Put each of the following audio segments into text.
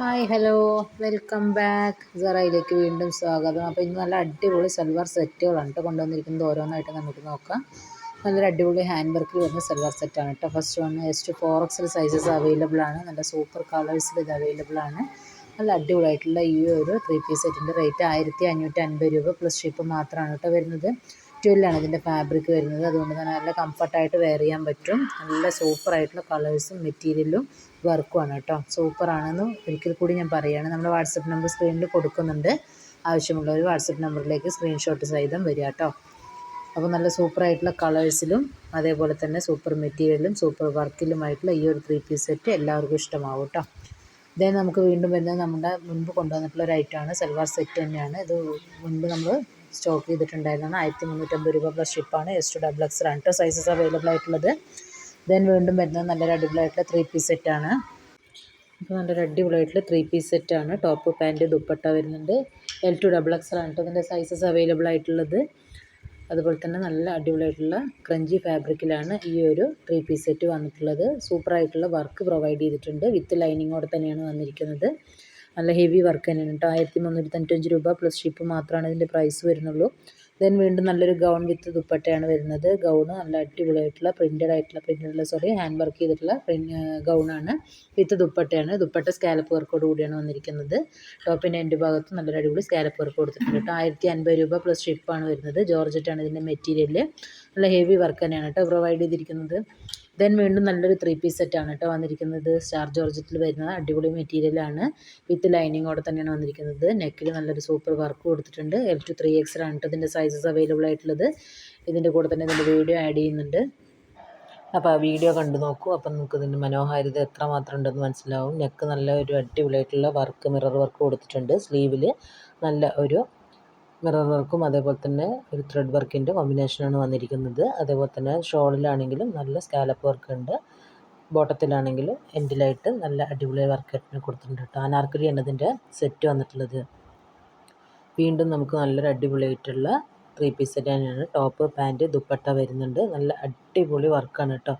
Hi hello. Welcome back. സറയിലേക്ക് വീണ്ടും സ്വാഗതം. അപ്പോൾ ഇന്ന് നല്ല അടിപൊളി സൽവാർ സെറ്റുകളാണ് കേട്ടോ കൊണ്ടുവന്നിരിക്കുന്നത്. ഓരോന്നായിട്ട് നമുക്ക് നോക്കാം. നല്ലൊരു അടിപൊളി ഹാൻഡ് വർക്കിൽ വരുന്ന സൽവാർ സെറ്റാണ് കേട്ടോ first one S four XL sizes available ആണ്. നല്ല സൂപ്പർ കളേഴ്സിൽ ഇത് അവൈലബിൾ ആണ്. നല്ല അടിപൊളിയായിട്ടുള്ള ഈ ഒരു ത്രീ പീസ് സെറ്റിന്റെ റേറ്റ് ആയിരത്തി അഞ്ഞൂറ്റി അൻപത് രൂപ പ്ലസ് ഷിപ്പ് മാത്രമാണ് കേട്ടോ വരുന്നത്. ട്വല്ലാണ് ഇതിന്റെ ഫാബ്രിക് വരുന്നത്. അതുകൊണ്ട് തന്നെ നല്ല കംഫർട്ടായിട്ട് വെയർ ചെയ്യാൻ പറ്റും. നല്ല സൂപ്പറായിട്ടുള്ള കളേഴ്സും മെറ്റീരിയലും വർക്കുമാണ് കേട്ടോ. സൂപ്പറാണെന്ന് ഒരിക്കൽ കൂടി ഞാൻ പറയുകയാണ് നമ്മുടെ വാട്സപ്പ് നമ്പർ സ്ക്രീനിൽ കൊടുക്കുന്നുണ്ട്. ആവശ്യമുള്ളവർ വാട്സപ്പ് നമ്പറിലേക്ക് സ്ക്രീൻഷോട്ട് സഹിതം വരിക കേട്ടോ. അപ്പോൾ നല്ല സൂപ്പറായിട്ടുള്ള കളേഴ്സിലും അതേപോലെ തന്നെ സൂപ്പർ മെറ്റീരിയലും സൂപ്പർ വർക്കിലുമായിട്ടുള്ള ഈ ഒരു ത്രീ പീസ് സെറ്റ് എല്ലാവർക്കും ഇഷ്ടമാവും കേട്ടോ. ഇതേ നമുക്ക് വീണ്ടും വരുന്നത് നമ്മുടെ മുൻപ് കൊണ്ടുവന്നിട്ടുള്ള ഒരു ഐറ്റമാണ് സൽവാർ സെറ്റ് തന്നെയാണ്. ഇത് മുൻപ് നമ്മൾ സ്റ്റോക്ക് ചെയ്തിട്ടുണ്ടായിരുന്നതാണ്. ആയിരത്തി മുന്നൂറ്റമ്പത് രൂപ പ്ലസ് ഷിപ്പാണ് എസ് ടു ഡബിൾ എക്സ് കേട്ടോ സൈസസ് അവൈലബിൾ ആയിട്ടുള്ളത്. ദെൻ വീണ്ടും വരുന്നത് നല്ലൊരു അടിപൊളിയായിട്ടുള്ള ത്രീ പീസ് സെറ്റാണ് അപ്പോൾ നല്ലൊരു അടിപൊളിയായിട്ടുള്ള ത്രീ പീസ് സെറ്റാണ് ടോപ്പ് പാന്റ് ദുപ്പട്ട വരുന്നുണ്ട്. എൽ ടു ഡബിൾ എക്സ് ആണ് കേട്ടോ ഇതിന്റെ സൈസസ് അവൈലബിൾ ആയിട്ടുള്ളത്. അതുപോലെ തന്നെ നല്ല അടിപൊളിയായിട്ടുള്ള ക്രഞ്ചി ഫാബ്രിക്കിലാണ് ഈ ഒരു ത്രീ പീസ് സെറ്റ് വന്നിട്ടുള്ളത്. സൂപ്പറായിട്ടുള്ള വർക്ക് പ്രൊവൈഡ് ചെയ്തിട്ടുണ്ട്. വിത്ത് ലൈനിങ്ങോടെ തന്നെയാണ് വന്നിരിക്കുന്നത്. നല്ല ഹെവി വർക്ക് തന്നെയാണ് കേട്ടോ ആയിരത്തി മുന്നൂറ്റി രൂപ പ്ലസ് ഷിപ്പ് മാത്രമാണ് ഇതിന്റെ പ്രൈസ് വരുന്നുള്ളൂ. ദെൻ വീണ്ടും നല്ലൊരു ഗൗൺ വിത്ത് ദുപ്പട്ടയാണ് വരുന്നത്. ഗൗണ് നല്ല അടിപൊളിയായിട്ടുള്ള പ്രിന്റഡ് ആയിട്ടുള്ള പ്രിന്റഡുള്ള സോറി ഹാൻഡ് വർക്ക് ചെയ്തിട്ടുള്ള ഗൗണാണ് വിത്ത് ദുപ്പട്ടയാണ്. ദുപ്പട്ട സ്കാലപ്പ് വർക്കോട് കൂടിയാണ് വന്നിരിക്കുന്നത്. ടോപ്പിന്റെ എന്റെ ഭാഗത്ത് നല്ലൊരു അടിപൊളി സ്കാലപ്പ് വർക്ക് കൊടുത്തിട്ടുണ്ട് കേട്ടോ ആയിരത്തി അൻപത് രൂപ പ്ലസ് ഷിപ്പാണ് വരുന്നത്. ജോർജറ്റാണ് ഇതിന്റെ മെറ്റീരിയൽ നല്ല ഹെവി വർക്ക് തന്നെയാണ് കേട്ടോ പ്രൊവൈഡ് ചെയ്തിരിക്കുന്നത്. ദെൻ വീണ്ടും നല്ലൊരു ത്രീ പീസ് സെറ്റാണ് കേട്ടോ വന്നിരിക്കുന്നത്. സ്റ്റാർ ജോർജറ്റിൽ വരുന്ന അടിപൊളി മെറ്റീരിയലാണ് വിത്ത് ലൈനിങ്ങോടെ തന്നെയാണ് വന്നിരിക്കുന്നത്. നെക്കിൽ നല്ലൊരു സൂപ്പർ വർക്ക് കൊടുത്തിട്ടുണ്ട്. എൽ ടു ത്രീ എക്സ് കേട്ടോ ഇതിന്റെ സൈസസ് അവൈലബിൾ ആയിട്ടുള്ളത്. ഇതിന്റെ കൂടെ തന്നെ ഇതിന്റെ വീഡിയോ ആഡ് ചെയ്യുന്നുണ്ട്. അപ്പോൾ ആ വീഡിയോ കണ്ടു നോക്കൂ. അപ്പം നമുക്ക് ഇതിന്റെ മനോഹാരിത എത്രമാത്രം ഉണ്ടെന്ന് മനസ്സിലാവും. നെക്ക് നല്ല ഒരു അടിപൊളിയായിട്ടുള്ള വർക്ക് മിറർ വർക്ക് കൊടുത്തിട്ടുണ്ട്. സ്ലീവിൽ നല്ല ഒരു മിറർ വർക്കും അതേപോലെ തന്നെ ഒരു ത്രെഡ് വർക്കിന്റെ കോമ്പിനേഷനാണ് വന്നിരിക്കുന്നത്. അതേപോലെ തന്നെ ഷോളിലാണെങ്കിലും നല്ല സ്കാലപ്പ് വർക്ക് ഉണ്ട്. ബോട്ടത്തിലാണെങ്കിലും എൻഡിലായിട്ട് നല്ല അടിപൊളി വർക്ക് കൊടുത്തിട്ടുണ്ട് കേട്ടോ. അനാർക്കലിയാണ് ഇതിന്റെ സെറ്റ് വന്നിട്ടുള്ളത്. വീണ്ടും നമുക്ക് നല്ലൊരു അടിപൊളിയായിട്ടുള്ള ത്രീ പീസ് സെറ്റ് തന്നെയാണ്. ടോപ്പ് പാന്റ് ദുപ്പട്ട വരുന്നുണ്ട്. നല്ല അടിപൊളി വർക്കാണ് കേട്ടോ.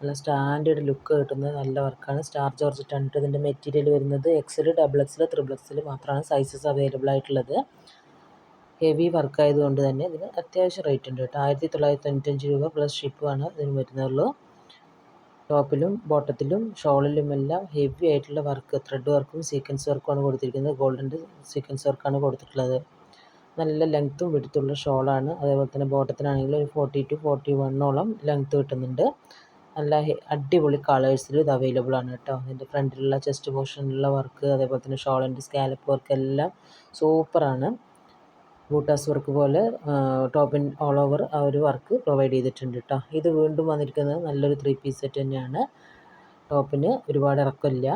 നല്ല സ്റ്റാൻഡേർഡ് ലുക്ക് കിട്ടുന്ന നല്ല വർക്കാണ് സ്റ്റാർ ജോർജറ്റാണ് ഇതിന്റെ മെറ്റീരിയൽ വരുന്നത്. XL double XL triple XL മാത്രമാണ് സൈസസ് അവൈലബിൾ ആയിട്ടുള്ളത്. ഹെവി വർക്ക് ആയതുകൊണ്ട് തന്നെ ഇതിന് അത്യാവശ്യം റേറ്റ് ഉണ്ട് കേട്ടോ. ആയിരത്തി തൊള്ളായിരത്തി തൊണ്ണൂറ്റഞ്ച് രൂപ പ്ലസ് ഷിപ്പുമാണ് ഇതിന് വരുന്നുള്ളൂ. ടോപ്പിലും ബോട്ടത്തിലും ഷോളിലുമെല്ലാം ഹെവി ആയിട്ടുള്ള വർക്ക് ത്രെഡ് വർക്കും സീക്വൻസ് വർക്കുമാണ് കൊടുത്തിരിക്കുന്നത്. ഗോൾഡന്റെ സീക്വൻസ് വർക്കാണ് കൊടുത്തിട്ടുള്ളത്. നല്ല ലെങ്ത്തും വിടുത്തുള്ള ഷോളാണ് അതേപോലെ തന്നെ ബോട്ടത്തിനാണെങ്കിൽ ഒരു ഫോർട്ടി ടു ഫോർട്ടി വണ്ണോളം ലെങ്ത്ത് കിട്ടുന്നുണ്ട്. നല്ല അടിപൊളി കളേഴ്സിൽ ഇത് അവൈലബിൾ ആണ് കേട്ടോ. അതിന്റെ ഫ്രണ്ടിലുള്ള ചെസ്റ്റ് പോർഷനിലുള്ള വർക്ക് അതേപോലെ തന്നെ ഷോളിന്റെ സ്കാലപ്പ് വർക്ക് എല്ലാം സൂപ്പറാണ് ബൂട്ടാസ് വർക്ക് പോലെ ടോപ്പിൻ ഓൾ ഓവർ ആ ഒരു വർക്ക് പ്രൊവൈഡ് ചെയ്തിട്ടുണ്ട് കേട്ടോ ഇത് വീണ്ടും വന്നിരിക്കുന്നത് നല്ലൊരു ത്രീ പീസ് സെറ്റ് തന്നെയാണ്. ടോപ്പിന് ഒരുപാട് ഇറക്കമില്ല.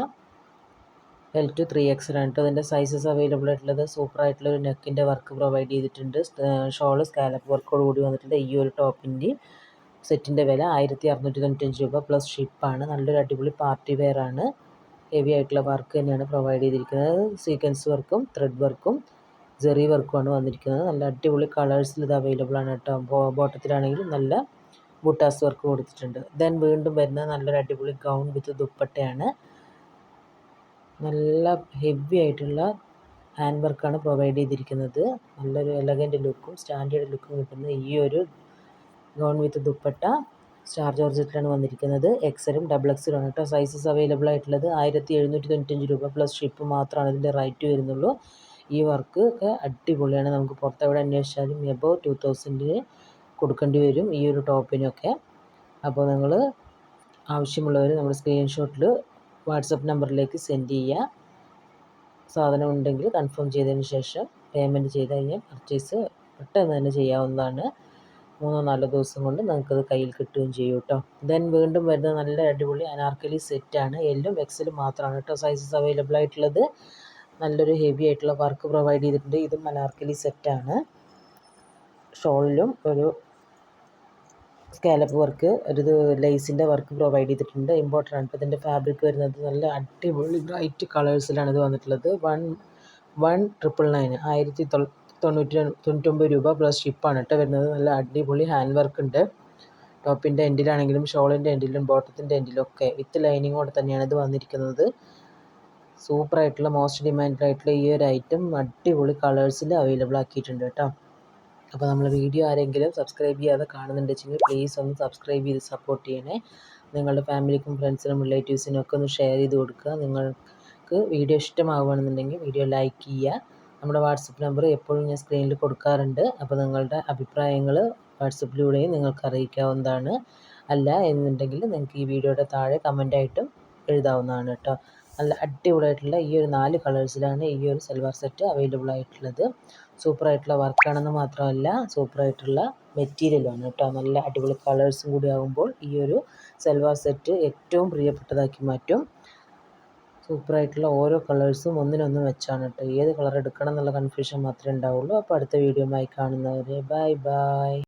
എൽ ടു ത്രീ എക്സ് ആണ് കേട്ടോ അതിന്റെ സൈസസ് അവൈലബിൾ ആയിട്ടുള്ളത്. സൂപ്പറായിട്ടുള്ള ഒരു നെക്കിന്റെ വർക്ക് പ്രൊവൈഡ് ചെയ്തിട്ടുണ്ട്. ഷോൾ സ്കാലപ്പ് വർക്കോട് കൂടി വന്നിട്ടുണ്ട്. ഈ ഒരു ടോപ്പിന്റെ സെറ്റിന്റെ വില ആയിരത്തി അറുന്നൂറ്റി തൊണ്ണൂറ്റഞ്ച് രൂപ പ്ലസ് ഷിപ്പാണ് നല്ലൊരു അടിപൊളി പാർട്ടി വെയർ ആണ്. ഹെവി ആയിട്ടുള്ള വർക്ക് തന്നെയാണ് പ്രൊവൈഡ് ചെയ്തിരിക്കുന്നത്. സീക്വൻസ് വർക്കും ത്രെഡ് വർക്കും ജെറി വർക്കുമാണ് വന്നിരിക്കുന്നത്. നല്ല അടിപൊളി കളേഴ്സിൽ ഇത് അവൈലബിൾ ആണ് കേട്ടോ. ബോട്ടത്തിലാണെങ്കിലും നല്ല ബുട്ടാസ് വർക്ക് കൊടുത്തിട്ടുണ്ട്. ദെൻ വീണ്ടും വരുന്ന നല്ലൊരു അടിപൊളി ഗൗൺ വിത്ത് ദുപ്പട്ടയാണ്. നല്ല ഹെവി ആയിട്ടുള്ള ഹാൻഡ് വർക്കാണ് പ്രൊവൈഡ് ചെയ്തിരിക്കുന്നത്. നല്ലൊരു എലഗന്റ് ലുക്കും സ്റ്റാൻഡേർഡ് ലുക്കും കിട്ടുന്ന ഈ ഒരു ഗൗൺ വിത്ത് ദുപ്പട്ട സ്റ്റാർ ജോർജറ്റിലാണ് വന്നിരിക്കുന്നത്. എക്സലും ഡബിൾ എക്സലും ആണ് കേട്ടോ. സൈസസ് അവൈലബിൾ ആയിട്ടുള്ളത് ആയിരത്തി എഴുന്നൂറ്റി തൊണ്ണൂറ്റഞ്ച് രൂപ പ്ലസ് ഷിപ്പ് മാത്രമാണ് ഇതിന്റെ റേറ്റ് വരുന്നുള്ളൂ. ഈ വർക്ക് ഒക്കെ അടിപൊളിയാണ്. നമുക്ക് പുറത്തെവിടെ അന്വേഷിച്ചാലും എബോ ടു തൗസൻഡിന് കൊടുക്കേണ്ടി വരും ഈ ഒരു ടോപ്പിനൊക്കെ. അപ്പോൾ നിങ്ങൾ ആവശ്യമുള്ളവർ നമ്മൾ സ്ക്രീൻഷോട്ടിൽ വാട്സപ്പ് നമ്പറിലേക്ക് സെൻഡ് ചെയ്യുക സാധനം ഉണ്ടെങ്കിൽ കൺഫേം ചെയ്തതിന് ശേഷം പേയ്മെന്റ് ചെയ്ത് കഴിഞ്ഞാൽ പർച്ചേസ് പെട്ടെന്ന് തന്നെ ചെയ്യാവുന്നതാണ്. മൂന്നോ നാലോ ദിവസം കൊണ്ട് നിങ്ങൾക്കത് കയ്യിൽ കിട്ടുകയും ചെയ്യും കേട്ടോ ദെൻ വീണ്ടും വരുന്ന നല്ല അടിപൊളി അനാർക്കലി സെറ്റാണ് എല്ലും എക്സലും മാത്രമാണ് കേട്ടോ സൈസസ് അവൈലബിൾ ആയിട്ടുള്ളത്. നല്ലൊരു ഹെവി ആയിട്ടുള്ള വർക്ക് പ്രൊവൈഡ് ചെയ്തിട്ടുണ്ട്. ഇതും മനാർക്കലി സെറ്റാണ് ഷോളിലും ഒരു സ്കാലപ്പ് വർക്ക് ഒരു ലൈസിന്റെ വർക്ക് പ്രൊവൈഡ് ചെയ്തിട്ടുണ്ട്. ഇമ്പോർട്ടന്റ് ആണ്. ഇതിന്റെ ഫാബ്രിക് വരുന്നത് നല്ല അടിപൊളി ബ്രൈറ്റ് കളേഴ്സിലാണ് ഇത് വന്നിട്ടുള്ളത്. വൺ വൺ ട്രിപ്പിൾ നയൻ ആയിരത്തി തൊണ്ണൂറ്റി തൊണ്ണൂറ്റൊമ്പത് രൂപ പ്ലസ് ഷിപ്പാണ് കേട്ടോ വരുന്നത്. നല്ല അടിപൊളി ഹാൻഡ് വർക്ക് ഉണ്ട്. ടോപ്പിന്റെ എൻഡിലാണെങ്കിലും ഷോളിന്റെ എൻഡിലും ബോട്ടത്തിന്റെ എൻഡിലും ഒക്കെ വിത്ത് ലൈനിങ്ങോടെ തന്നെയാണ് ഇത് വന്നിരിക്കുന്നത്. സൂപ്പറായിട്ടുള്ള മോസ്റ്റ് ഡിമാൻഡ് ആയിട്ടുള്ള ഈ ഒരു ഐറ്റം അടിപൊളി കളേഴ്സിൽ അവൈലബിൾ ആക്കിയിട്ടുണ്ട് കേട്ടോ. അപ്പോൾ നമ്മൾ വീഡിയോ ആരെങ്കിലും സബ്സ്ക്രൈബ് ചെയ്യാതെ കാണുന്നുണ്ടെങ്കിൽ പ്ലീസ് ഒന്ന് സബ്സ്ക്രൈബ് ചെയ്ത് സപ്പോർട്ട് ചെയ്യണേ. നിങ്ങളുടെ ഫാമിലിക്കും ഫ്രണ്ട്സിനും റിലേറ്റീവ്സിനും ഒക്കെ ഒന്ന് ഷെയർ ചെയ്ത് കൊടുക്കുക. നിങ്ങൾക്ക് വീഡിയോ ഇഷ്ടമാവുകയാണെന്നുണ്ടെങ്കിൽ വീഡിയോ ലൈക്ക് ചെയ്യുക. നമ്മുടെ വാട്സപ്പ് നമ്പർ എപ്പോഴും ഞാൻ സ്ക്രീനിൽ കൊടുക്കാറുണ്ട്. അപ്പോൾ നിങ്ങളുടെ അഭിപ്രായങ്ങൾ വാട്സപ്പിലൂടെയും നിങ്ങൾക്ക് അറിയിക്കാവുന്നതാണ്. അല്ല എന്നുണ്ടെങ്കിൽ നിങ്ങൾക്ക് ഈ വീഡിയോയുടെ താഴെ കമന്റായിട്ടും എഴുതാവുന്നതാണ് കേട്ടോ. നല്ല അടിപൊളിയായിട്ടുള്ള ഈ ഒരു നാല് കളേഴ്സിലാണ് ഈ ഒരു സൽവാർ സെറ്റ് അവൈലബിൾ ആയിട്ടുള്ളത്. സൂപ്പറായിട്ടുള്ള വർക്കാണെന്ന് മാത്രമല്ല സൂപ്പറായിട്ടുള്ള മെറ്റീരിയലുമാണ് കേട്ടോ. നല്ല അടിപൊളി കളേഴ്സും കൂടി ആകുമ്പോൾ ഈ ഒരു സൽവാർ സെറ്റ് ഏറ്റവും പ്രിയപ്പെട്ടതാക്കി മാറ്റും. സൂപ്പറായിട്ടുള്ള ഓരോ കളേഴ്സും ഒന്നിനൊന്ന് വെച്ചാണ് കേട്ടോ. ഏത് കളർ എടുക്കണം എന്നുള്ള കൺഫ്യൂഷൻ മാത്രമേ ഉണ്ടാവുള്ളൂ. അപ്പോൾ അടുത്ത വീഡിയോ ആയി കാണുന്നവരെ ബൈ ബൈ